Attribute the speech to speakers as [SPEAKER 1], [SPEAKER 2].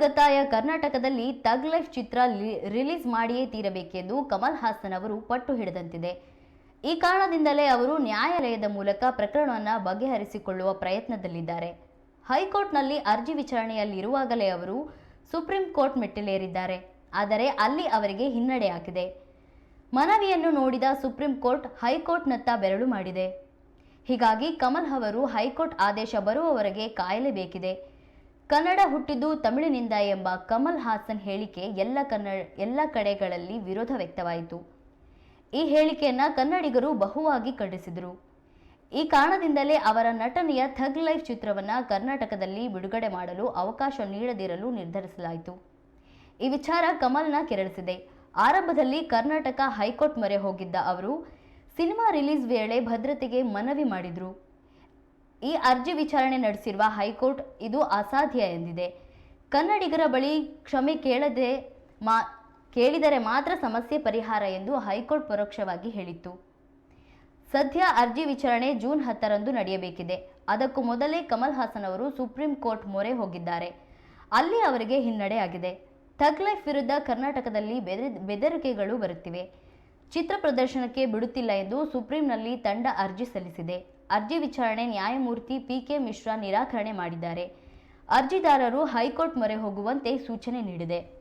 [SPEAKER 1] ಗತಾಯ ಕರ್ನಾಟಕದಲ್ಲಿ ತಗ್ ಲೈಫ್ ಚಿತ್ರ ರಿಲೀಸ್ ಮಾಡಿಯೇ ತೀರಬೇಕೆಂದು ಕಮಲ್ ಹಾಸನ್ ಅವರು ಪಟ್ಟು ಹಿಡಿದಂತಿದೆ. ಈ ಕಾರಣದಿಂದಲೇ ಅವರು ನ್ಯಾಯಾಲಯದ ಮೂಲಕ ಪ್ರಕರಣವನ್ನು ಬಗೆಹರಿಸಿಕೊಳ್ಳುವ ಪ್ರಯತ್ನದಲ್ಲಿದ್ದಾರೆ. ಹೈಕೋರ್ಟ್ನಲ್ಲಿ ಅರ್ಜಿ ವಿಚಾರಣೆಯಲ್ಲಿರುವಾಗಲೇ ಅವರು ಸುಪ್ರೀಂ ಕೋರ್ಟ್ ಮೆಟ್ಟಿಲೇರಿದ್ದಾರೆ. ಆದರೆ ಅಲ್ಲಿ ಅವರಿಗೆ ಹಿನ್ನಡೆಯಾಗಿದೆ ಮನವಿಯನ್ನು ನೋಡಿದ ಸುಪ್ರೀಂ ಕೋರ್ಟ್ ಹೈಕೋರ್ಟ್ನತ್ತ ಬೆರಳು ಮಾಡಿದೆ. ಹೀಗಾಗಿ ಕಮಲ್ ಅವರು ಹೈಕೋರ್ಟ್ ಆದೇಶ ಬರುವವರೆಗೆ ಕಾಯಲೇಬೇಕಿದೆ. ಕನ್ನಡ ಹುಟ್ಟಿದ್ದು ತಮಿಳಿನಿಂದ ಎಂಬ ಕಮಲ್ ಹಾಸನ್ ಹೇಳಿಕೆ ಎಲ್ಲ ಕನ್ನಡ, ಎಲ್ಲ ಕಡೆಗಳಲ್ಲಿ ವಿರೋಧ ವ್ಯಕ್ತವಾಯಿತು. ಈ ಹೇಳಿಕೆಯನ್ನು ಕನ್ನಡಿಗರು ಬಹುವಾಗಿ ಖಂಡಿಸಿದರು. ಈ ಕಾರಣದಿಂದಲೇ ಅವರ ನಟನೆಯ ಥಗ್ ಲೈಫ್ ಚಿತ್ರವನ್ನ ಕರ್ನಾಟಕದಲ್ಲಿ ಬಿಡುಗಡೆ ಮಾಡಲು ಅವಕಾಶ ನೀಡದಿರಲು ನಿರ್ಧರಿಸಲಾಯಿತು. ಈ ವಿಚಾರ ಕಮಲ್ನ ಕೆರಳಿಸಿದೆ. ಆರಂಭದಲ್ಲಿ ಕರ್ನಾಟಕ ಹೈಕೋರ್ಟ್ ಮೊರೆ ಹೋಗಿದ್ದ ಅವರು, ಸಿನಿಮಾ ರಿಲೀಸ್ ವೇಳೆ ಭದ್ರತೆಗೆ ಮನವಿ ಮಾಡಿದ್ರು. ಈ ಅರ್ಜಿ ವಿಚಾರಣೆ ನಡೆಸಿರುವ ಹೈಕೋರ್ಟ್ ಇದು ಅಸಾಧ್ಯ ಎಂದಿದೆ. ಕನ್ನಡಿಗರ ಬಳಿ ಕ್ಷಮೆ ಕೇಳದೆ ಮಾ, ಕೇಳಿದರೆ ಮಾತ್ರ ಸಮಸ್ಯೆ ಪರಿಹಾರ ಎಂದು ಹೈಕೋರ್ಟ್ ಪರೋಕ್ಷವಾಗಿ ಹೇಳಿತ್ತು. ಸದ್ಯ ಅರ್ಜಿ ವಿಚಾರಣೆ ಜೂನ್ ಹತ್ತರಂದು ನಡೆಯಬೇಕಿದೆ. ಅದಕ್ಕೂ ಮೊದಲೇ ಕಮಲ್ ಹಾಸನ್ ಅವರು ಸುಪ್ರೀಂ ಕೋರ್ಟ್ ಮೊರೆ ಹೋಗಿದ್ದಾರೆ. ಅಲ್ಲಿ ಅವರಿಗೆ ಹಿನ್ನಡೆಯಾಗಿದೆ ಲೈಫ್ ವಿರುದ್ಧ ಕರ್ನಾಟಕದಲ್ಲಿ ಬೆದರಿ, ಬೆದರಿಕೆಗಳು ಬರುತ್ತಿವೆ. ಚಿತ್ರ ಪ್ರದರ್ಶನಕ್ಕೆ ಬಿಡುತ್ತಿಲ್ಲ ಎಂದು ಸುಪ್ರೀಂನಲ್ಲಿ ತಂಡ ಅರ್ಜಿ ಸಲ್ಲಿಸಿದೆ. ಅರ್ಜಿ ವಿಚಾರಣೆ ನ್ಯಾಯಮೂರ್ತಿ ಪಿ ಕೆ ಮಿಶ್ರಾ ನಿರಾಕರಣೆ ಮಾಡಿದ್ದಾರೆ. ಅರ್ಜಿದಾರರು ಹೈಕೋರ್ಟ್ ಮೊರೆ ಹೋಗುವಂತೆ ಸೂಚನೆ ನೀಡಿದೆ.